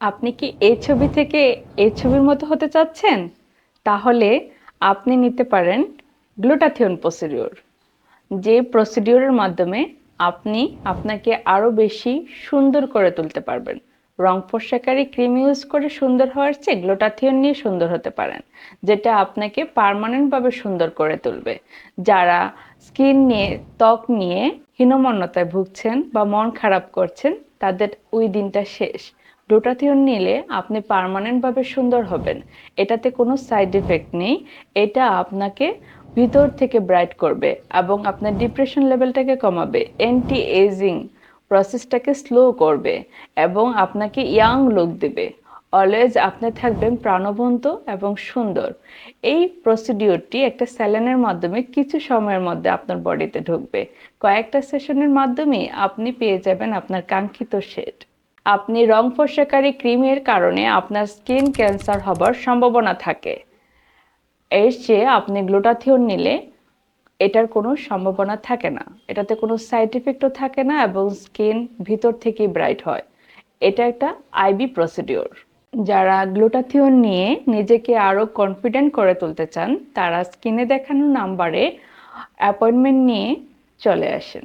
আপনি কি এই ছবি থেকে এই ছবির মতো হতে চাচ্ছেন? তাহলে আপনি নিতে পারেন গ্লুটাথিয়ন প্রসিডিওর। যে প্রসিডিওরের মাধ্যমে আপনি আপনাকে আরও বেশি সুন্দর করে তুলতে পারবেন। রং ফর্সাকারী ক্রিম ইউজ করে সুন্দর হওয়ার চেয়ে গ্লুটাথিয়ন নিয়ে সুন্দর হতে পারেন, যেটা আপনাকে পার্মানেন্টভাবে সুন্দর করে তুলবে। যারা স্কিন নিয়ে, ত্বক নিয়ে হীনমন্যতায় ভুগছেন বা মন খারাপ করছেন তাদের ওই দিনটা শেষ। ডোটাথিয়ন নিলে আপনি পারমানেন্টভাবে সুন্দর হবেন। এটাতে কোনো সাইড এফেক্ট নেই। এটা আপনাকে ভিতর থেকে ব্রাইট করবে এবং আপনার ডিপ্রেশন লেভেলটাকে কমাবে। অ্যান্টি এজিং প্রসেসটাকে স্লো করবে এবং আপনাকে ইয়াং লুক দেবে। অলওয়েজ আপনি থাকবেন প্রাণবন্ত এবং সুন্দর। এই প্রসিডিওরটি একটা স্যালানের মাধ্যমে কিছু সময়ের মধ্যে আপনার বডিতে ঢুকবে। কয়েকটা সেশনের মাধ্যমে আপনি পেয়ে যাবেন আপনার কাঙ্ক্ষিত শেড আপনি রং ফসাকারী ক্রিমের কারণে আপনার স্কিন ক্যান্সার হবার সম্ভাবনা থাকে। এর চেয়ে আপনি গ্লুটাথিয়ন নিলে এটার কোনো সম্ভাবনা থাকে না। এটাতে কোনো সাইড এফেক্টও থাকে না এবং স্কিন ভিতর থেকেই ব্রাইট হয়। এটা একটা আইবি প্রসিডিওর যারা গ্লুটাথিওন নিয়ে নিজেকে আরও কনফিডেন্ট করে তুলতে চান, তারা স্ক্রিনে দেখানো নাম্বারে অ্যাপয়েন্টমেন্ট নিয়ে চলে আসেন।